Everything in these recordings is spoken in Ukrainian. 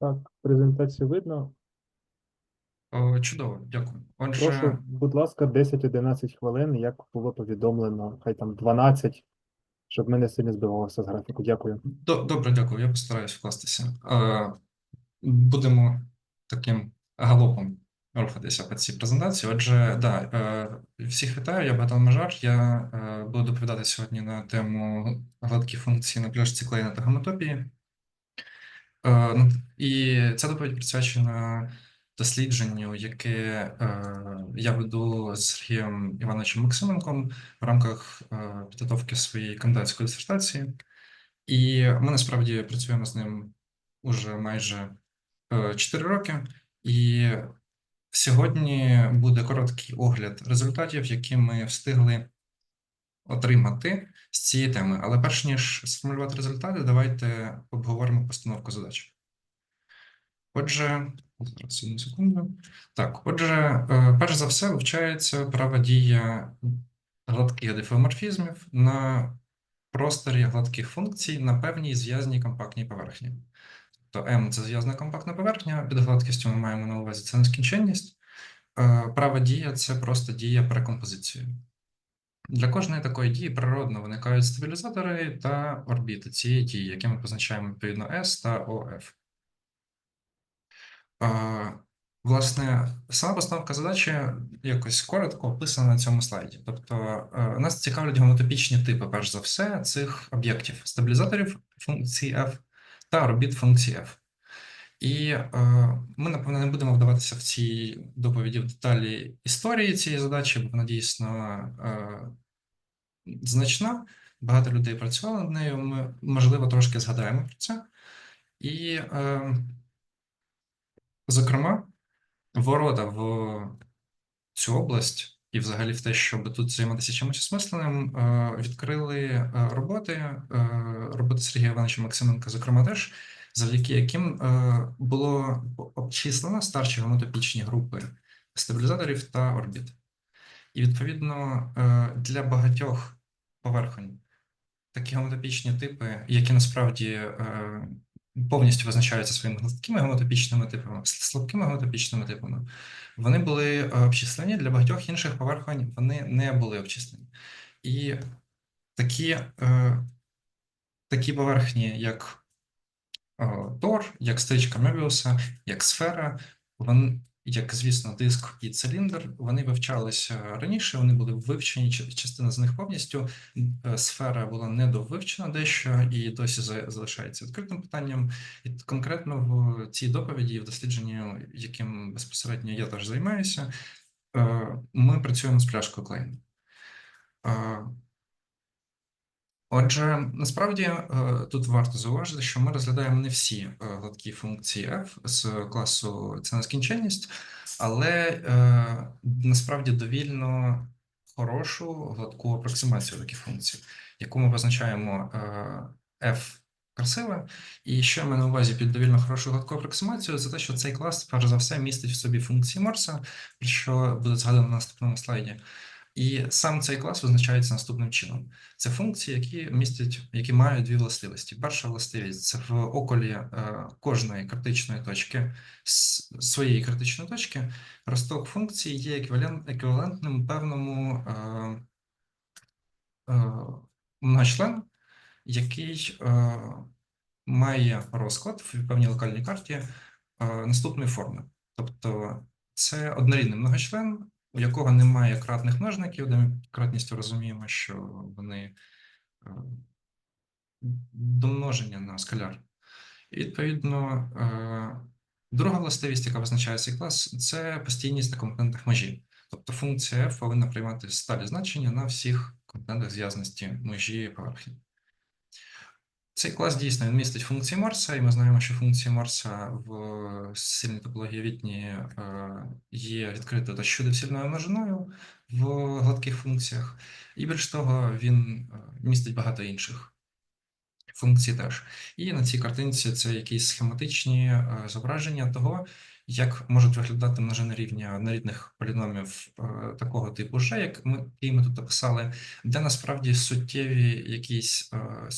Так, презентацію видно. О, чудово, дякую. Отже, Прошу, будь ласка, 10-11 хвилин, як було повідомлено, хай там 12, щоб ми не сильно збивалися з графіку. Дякую. до- добре, дякую. Я постараюсь вкластися. Е, Будемо таким галопом рухатися по цій презентації. Отже, да, е, всіх вітаю, я Богдан Мажар. Я е, буду доповідати сьогодні на тему гладкі функції на пляшці клеєна та гомотопії. Е, ну, І ця доповідь присвячена дослідженню, яке е, я веду з Сергієм Івановичем Максименком в рамках е, підготовки своєї кандидатської дисертації. І ми насправді працюємо з ним уже майже е, 4 роки. І сьогодні буде короткий огляд результатів, які ми встигли отримати з цієї теми. Але перш ніж сформулювати результати, давайте обговоримо постановку задач. Отже, зараз одну секунду. Так, отже, е, перш за все, вивчається права дія гладких дифеоморфізмів на просторі гладких функцій на певній зв'язній компактній поверхні. Тобто M – це зв'язна компактна поверхня, під гладкістю ми маємо на увазі це нескінченність. Е, Права дія це просто дія прекомпозицією. Для кожної такої дії природно виникають стабілізатори та орбіти цієї дії, які ми позначаємо відповідно S та OF. Власне, сама постановка задачі якось коротко описана на цьому слайді. Тобто, е, нас цікавлять гомотопічні типи, перш за все, цих об'єктів стабілізаторів функції F та орбіт функції F. І е, ми, напевно, не будемо вдаватися в цій доповіді в деталі історії цієї задачі, бо вона дійсно е, значна. Багато людей працювало над нею. Ми, можливо, трошки згадаємо про це. І, е, зокрема, ворота в цю область і взагалі в те, щоб тут займатися чимось осмисленим, е, відкрили е, роботи, е, роботи Сергія Івановича Максименка, зокрема, теж, завдяки яким е, було обчислено старші гомотопічні групи стабілізаторів та орбіт. І, відповідно, е, для багатьох поверхонь такі гомотопічні типи, які насправді е, повністю визначаються своїми гладкими гомотопічними типами, слабкими гомотопічними типами, вони були обчислені для багатьох інших поверхонь, вони не були обчислені. І такі, такі поверхні, як Тор, як стрічка Мебіуса, як сфера, вони, як, звісно, диск і циліндр, вони вивчалися раніше, вони були вивчені, частина з них повністю. Е, Сфера була недовивчена дещо і досі за- залишається відкритим питанням. І конкретно в цій доповіді, в дослідженні, яким безпосередньо я теж займаюся, е, ми працюємо з пляшкою Клейн. Отже, насправді е, тут варто зауважити, що ми розглядаємо не всі е, гладкі функції f з класу це нескінченність, але е, насправді довільно хорошу гладку апроксимацію таких функцій, яку ми позначаємо е, f красиве. І що я маю на увазі під довільно хорошу гладку апроксимацію, це те, що цей клас, перш за все, містить в собі функції Морса, про що буде згадано на наступному слайді. І сам цей клас визначається наступним чином. Це функції, які містять, які мають дві властивості. Перша властивість це в околі е, кожної критичної точки своєї критичної точки росток функції є еквівалентним певному е, е, многочлену, який е, має розклад в певній локальній карті е, наступної форми. Тобто це однорідний многочлен, у якого немає кратних множників, де ми кратністю розуміємо, що вони е, домноження на скаляр. І, відповідно, е, друга властивість, яка визначає цей клас, це постійність на компонентах межі. Тобто функція f повинна приймати сталі значення на всіх компонентах зв'язності межі поверхні. Цей клас дійсно він містить функції Морса, і ми знаємо, що функції Морса в сильній топології Вітні е, є відкрита та щодовсільною множиною в гладких функціях, і більш того, він е, містить багато інших функцій теж. І на цій картинці це якісь схематичні е, зображення того, як можуть виглядати множини рівня однорідних поліномів такого типу G, як ми, які ми тут описали, де насправді суттєві якісь е,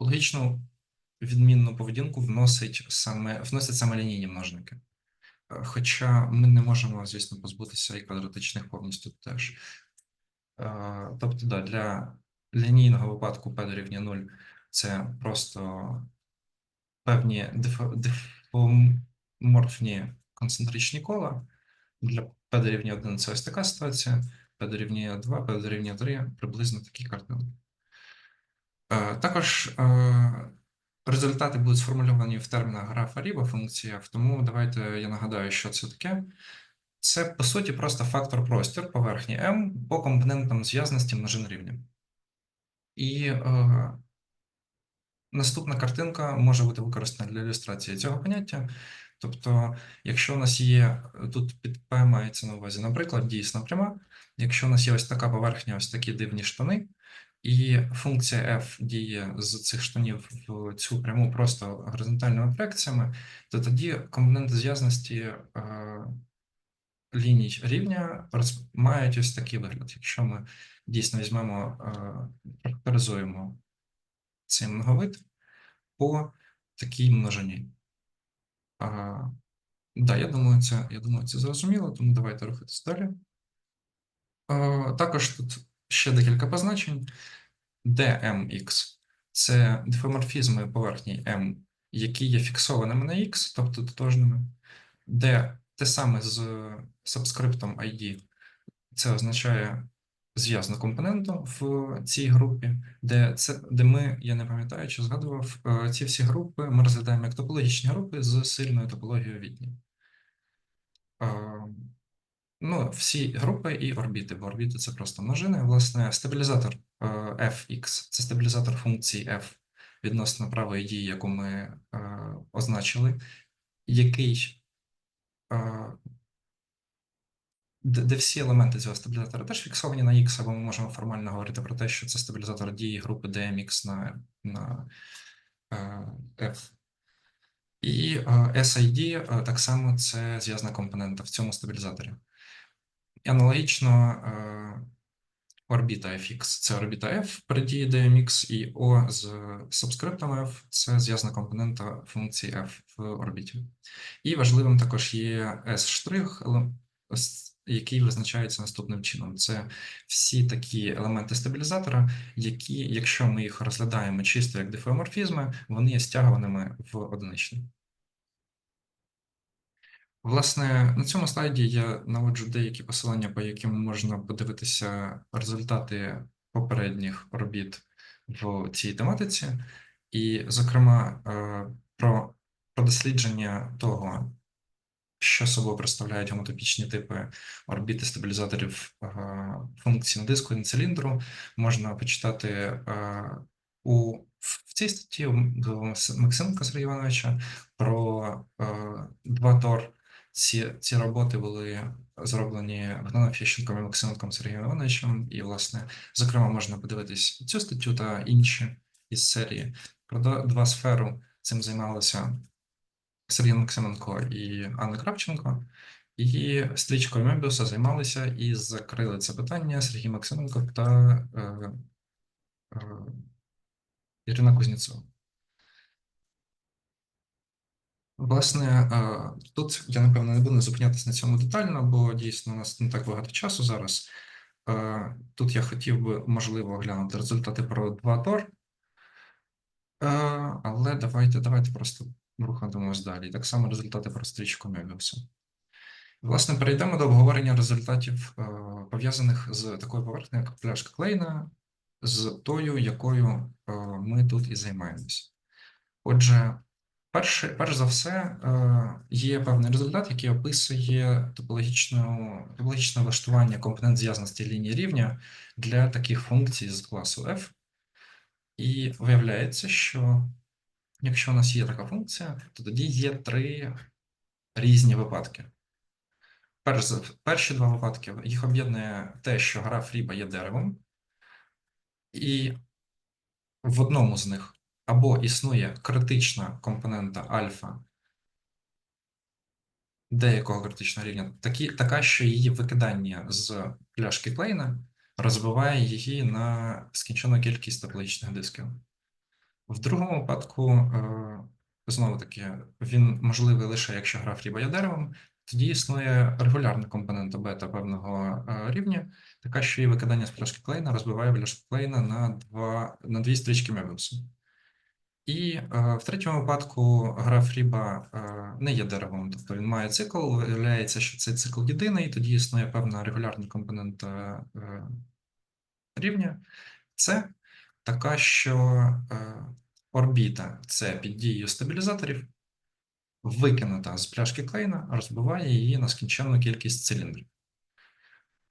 топологічну відмінну поведінку вносить саме, вносять саме лінійні множники. Е, Хоча ми не можемо, звісно, позбутися і квадратичних повністю теж. Е, Тобто, да, для лінійного випадку p дорівнює 0 це просто певні дефоморфні концентричні кола. Для p дорівнює 1 це ось така ситуація, p дорівнює 2, p дорівнює 3, приблизно такі картини. Е, Також е, результати будуть сформульовані в термінах графа Ріба, функції тому давайте я нагадаю, що це таке. Це, по суті, просто фактор простір поверхні m по компонентам зв'язності множин рівня. І е, наступна картинка може бути використана для ілюстрації цього поняття. Тобто, якщо у нас є тут під P мається на увазі, наприклад, дійсна пряма, якщо у нас є ось така поверхня, ось такі дивні штани, і функція f діє з цих штанів в цю пряму просто горизонтальними проекціями, то тоді компоненти зв'язності е, ліній рівня мають ось такий вигляд. Якщо ми дійсно візьмемо, е, характеризуємо цей многовид по такій множині. А, да, я думаю, це, я думаю, це зрозуміло, тому давайте рухатись далі. Е, Також тут ще декілька позначень. DMX – це дифоморфізми поверхні M, які є фіксованими на X, тобто тотожними. D – те саме з сабскриптом ID, це означає зв'язну компоненту в цій групі, де, це, де ми, я не пам'ятаю, чи згадував, е, ці всі групи ми розглядаємо як топологічні групи з сильною топологією відні. Ну, всі групи і орбіти, бо орбіти це просто множини. Власне, стабілізатор е, fx це стабілізатор функції f відносно правої дії, яку ми е, означили, який, е, де, де всі елементи цього стабілізатора теж фіксовані на x, або ми можемо формально говорити про те, що це стабілізатор дії групи DMX на, на е, f. І е, SID е, так само це зв'язна компонента в цьому стабілізаторі. І аналогічно е, орбіта fx – це орбіта f при DMX, і O з субскриптом f – це зв'язна компонента функції f в орбіті. І важливим також є S', який визначається наступним чином. Це всі такі елементи стабілізатора, які, якщо ми їх розглядаємо чисто як дифеоморфізми, вони є стягуваними в одиничні. Власне, на цьому слайді я наводжу деякі посилання, по яким можна подивитися результати попередніх робіт в цій тематиці, і, зокрема, е, про, про дослідження того, що собою представляють гомотопічні типи орбіти стабілізаторів е, функцій на диску і на циліндру, можна почитати е, у в цій статті Максименка Сергія Івановича про два тор. Ці, ці роботи були зроблені Богданом Фіщенком і Максименком Сергієм Івановичем, і, власне, зокрема, можна подивитись цю статтю та інші із серії. Про два сферу цим займалися Сергій Максименко і Анна Кравченко. І стрічкою Мебіуса займалися і закрили це питання Сергій Максименко та е, е, Ірина Кузнєцова. Власне, е, тут я напевно не буду зупинятися на цьому детально, бо дійсно у нас не так багато часу зараз. Е, Тут я хотів би, можливо, оглянути результати про два тор. Е, Але давайте, давайте просто рухатимемось далі. Так само результати про стрічку Мебіуса. Власне, перейдемо до обговорення результатів, пов'язаних з такою поверхнею, як пляшка Клейна, з тою, якою ми тут і займаємося. Отже, перше, перш за все, е, є певний результат, який описує топологічне влаштування компонент зв'язності лінії рівня для таких функцій з класу f. І виявляється, що якщо у нас є така функція, то тоді є три різні випадки. Перш перші два випадки їх об'єднує те, що граф Ріба є деревом, і в одному з них або існує критична компонента альфа деякого критичного рівня, такі, така, що її викидання з пляшки Клейна розбиває її на скінчену кількість топологічних дисків. В другому випадку, е, знову таки, він можливий лише якщо граф ріба є деревом, тоді існує регулярна компонента бета певного е, рівня, така, що її викидання з пляшки Клейна розбиває пляшку Клейна на, два, на дві стрічки Мебіуса. І е, в третьому випадку граф Ріба е, не є деревом, тобто він має цикл, виявляється, що цей цикл єдиний, тоді існує певна регулярна компонента е, рівня. Це така, що орбіта це під дією стабілізаторів, викинута з пляшки Клейна, розбиває її на скінченну кількість циліндрів.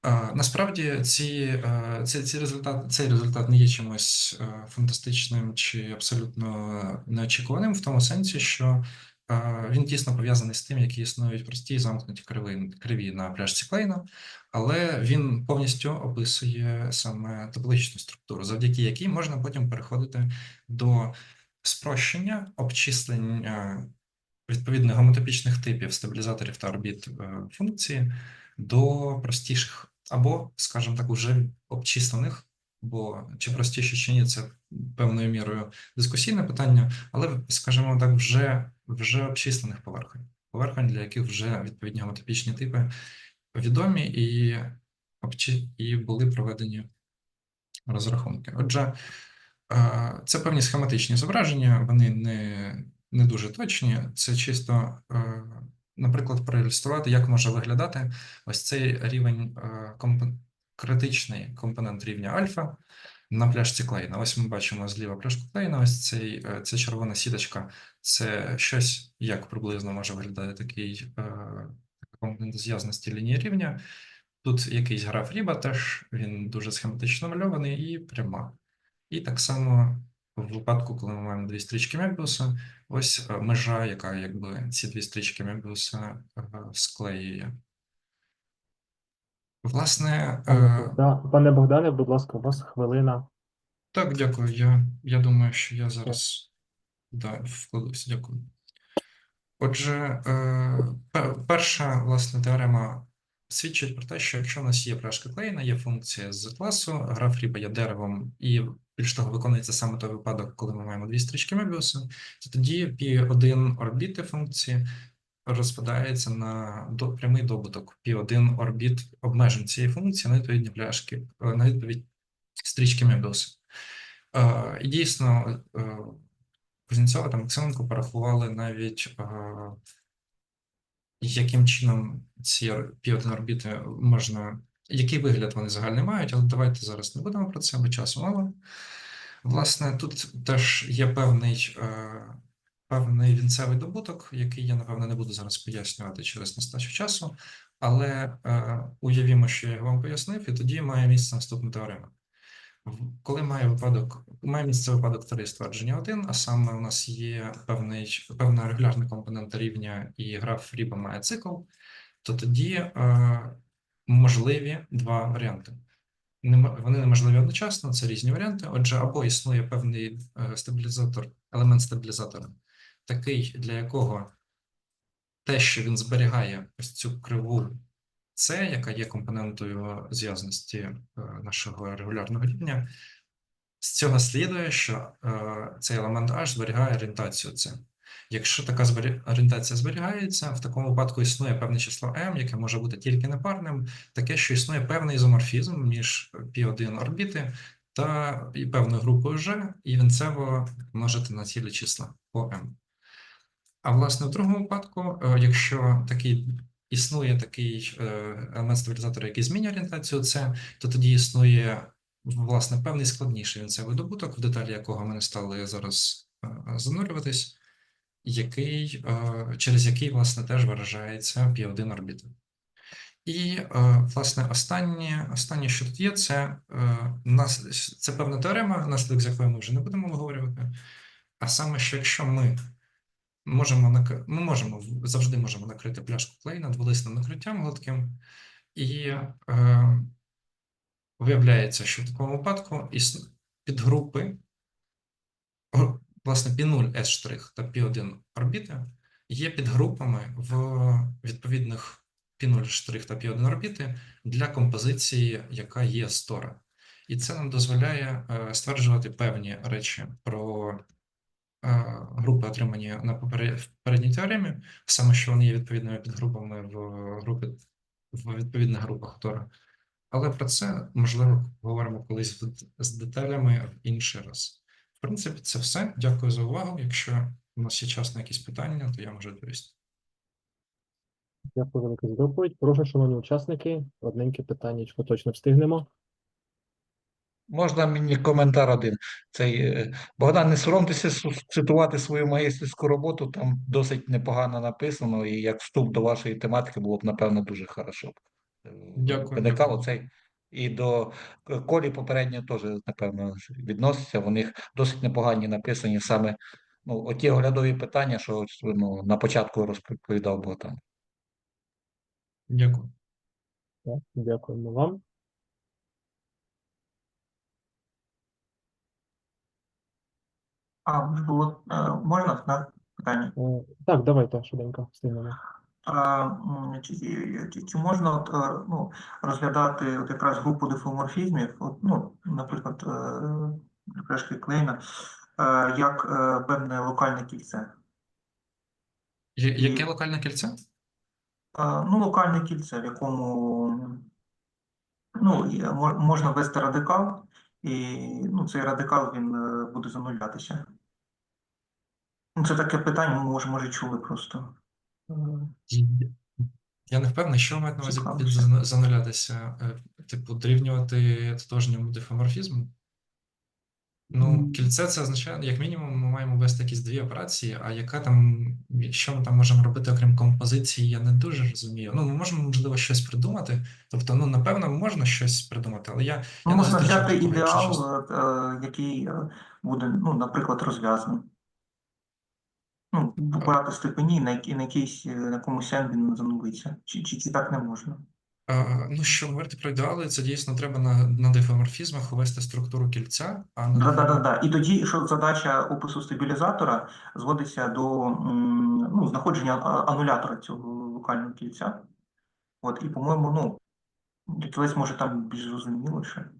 Насправді ці, е, ці, ці результат, цей результат не є чимось е, фантастичним чи абсолютно неочікуваним, в тому сенсі, що е, він тісно пов'язаний з тим, які існують прості замкнуті криви, криві на пляшці Клейна, але він повністю описує саме табличну структуру, завдяки якій можна потім переходити до спрощення обчислення відповідних гомотопічних типів стабілізаторів та орбіт функції до простіших, або, скажімо так, уже обчислених, бо чи простіше, чи ні, це певною мірою дискусійне питання, але, скажімо так, вже, вже обчислених поверхонь, поверхонь, для яких вже відповідні гомотопічні типи відомі і, і були проведені розрахунки. Отже, е, це певні схематичні зображення, вони не, не дуже точні. Це чисто, е, наприклад, проілюструвати, як може виглядати ось цей рівень е, компон- критичний компонент рівня альфа на пляшці Клейна. Ось ми бачимо зліва пляшку Клейна, ось цей, е, ця червона сіточка. Це щось, як приблизно може виглядати такий е, компонент зв'язності лінії рівня. Тут якийсь граф Ріба теж, він дуже схематично мальований і пряма. І так само в випадку, коли ми маємо дві стрічки Мебіуса, ось е, межа, яка якби ці дві стрічки Мебіуса е, склеює. Власне, Пане, е, Пане Богдане, будь ласка, у вас хвилина. так, дякую. Я, я думаю, що я зараз да, вкладуся. Дякую. Отже, перша власне теорема свідчить про те, що якщо у нас є пляшка Клейна, є функція з класу, граф Ріба є деревом, і більш того, виконується саме той випадок, коли ми маємо дві стрічки Мебіуса, то тоді π1 орбіти функції розпадається на до, прямий добуток π1 орбіт обмежень цієї функції на відповідні пляшки, е, на відповідь стрічки Мебіуса. Е, І дійсно, е, Кузнєцова та Максименко порахували навіть, яким чином ці пі-1 орбіти можна, який вигляд вони загальний мають, але давайте зараз не будемо про це, бо часу мало. Власне, тут теж є певний, е, певний вінцевий добуток, який я, напевно, не буду зараз пояснювати через нестачу часу, але е, уявімо, що я вам пояснив, і тоді має місце наступна теорема. Коли має випадок, має місце випадок теорії ствердження 1, а саме у нас є певний, певна регулярна компонента рівня і граф Ріба має цикл, то тоді е, можливі два варіанти. Вони неможливі одночасно, це різні варіанти. Отже, або існує певний е, стабілізатор, елемент стабілізатора, такий, для якого те, що він зберігає ось цю криву С, яка є компонентою зв'язності е, нашого регулярного рівня, з цього слідує, що е, цей елемент H зберігає орієнтацію С. Якщо така орієнтація зберігається, в такому випадку існує певне число m, яке може бути тільки непарним, таке, що існує певний ізоморфізм між π1 орбіти та і певною групою G, і вінцево множити на цілі числа по m. А власне, в другому випадку, е, якщо такий існує такий е, елемент стабілізатора, який змінює орієнтацію, це то тоді існує власне певний складніший вінцевий добуток, в деталі якого ми не стали зараз е, занурюватись, який, е, через який власне теж виражається π1 орбіта. І, власне, останнє, останнє, що тут є, це, нас, це певна теорема, наслідок з якої ми вже не будемо обговорювати. А саме, що якщо ми можемо накри... ми можемо завжди можемо накрити пляшку клей над дволисним накриттям гладким, і е, виявляється, що в такому випадку підгрупи, власне, P0 S' та пі 1 орбіти є підгрупами в відповідних P0' та пі 1 орбіти для композиції, яка є стора. І це нам дозволяє е, стверджувати певні речі про групи, отримані на попередній теоремі, саме що вони є відповідними підгрупами в групі в відповідних групах Тора. Але про це можливо говоримо колись з деталями в інший раз. В принципі, це все. Дякую за увагу. Якщо у нас є час на якісь питання, то я можу відповісти. Дякую за доповідь. Прошу, шановні учасники, одненьке питання, точно встигнемо. Можна мені коментар один. Цей е, Богдан, не соромтеся цитувати свою магістерську роботу, там досить непогано написано, і як вступ до вашої тематики було б, напевно, дуже хорошо. Е, Дякую, Виникало цей. І до е, колі попередньо теж, напевно, відноситься. У них досить непогані написані саме ну, оті оглядові питання, що ну, на початку розповідав Богдан. Дякую. Дякуємо вам. А, було, е, можна да, питання? Е, Так, давайте швиденько встигнемо. Чи, чи, чи можна от, е, ну, розглядати от якраз групу дифоморфізмів, от, ну, наприклад, е, Крешки Клейна, е, як е, певне локальне кільце? Я- Яке локальне кільце? Ну, локальне кільце, в якому ну, можна ввести радикал, і ну, цей радикал він е, буде занулятися. Ну, Це таке питання, може, може, чули просто. Я не впевнений, що ви маєте на увазі під занулятися, Е, типу, дорівнювати тотожньому дифоморфізму. Ну, кільце це означає, як мінімум, ми маємо ввести якісь дві операції, а яка там, що ми там можемо робити, окрім композиції, я не дуже розумію. Ну, ми можемо, можливо, щось придумати. Тобто, ну, напевно, можна щось придумати, але я, Ну, я можна взяти ідеал, е, який е, буде, ну, наприклад, розв'язаний. Ну, брати степені, на, на, якійсь, е, на якомусь він занулиться. Чи, чи, чи так не можна? Е, Ну, що говорити про ідеали, це дійсно треба на, на дифоморфізмах ввести структуру кільця, а на Да, да, да, да. І тоді, що задача опису стабілізатора зводиться до м, ну, знаходження анулятора цього локального кільця. От, і, по-моєму, ну, кілець може там більш зрозуміліше. Чи ні?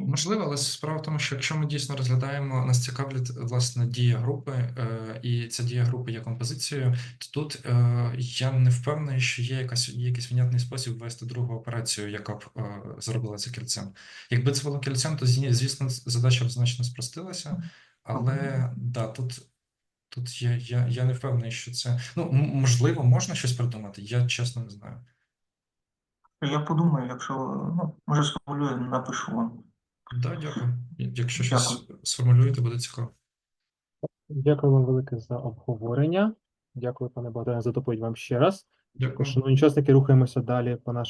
Можливо, але справа в тому, що якщо ми дійсно розглядаємо, нас цікавлять власне дія групи, е, і ця дія групи є композицією, то тут е, я не впевнений, що є якась є якийсь внятний спосіб ввести другу операцію, яка б е, зробила це кільцем. Якби це було кільцем, то звісно задача б значно спростилася, але да, тут. Тут я, я, я не впевнений, що це. Ну, можливо, можна щось придумати, я чесно не знаю. Я подумаю, якщо, ну, може, сформулюю, напишу вам. Да, дякую. Якщо щось сформулюєте, буде цікаво. Дякую вам велике за обговорення. Дякую, пане Богдане, за доповідь вам ще раз. Дякую. Шановні учасники, рухаємося далі по нашому.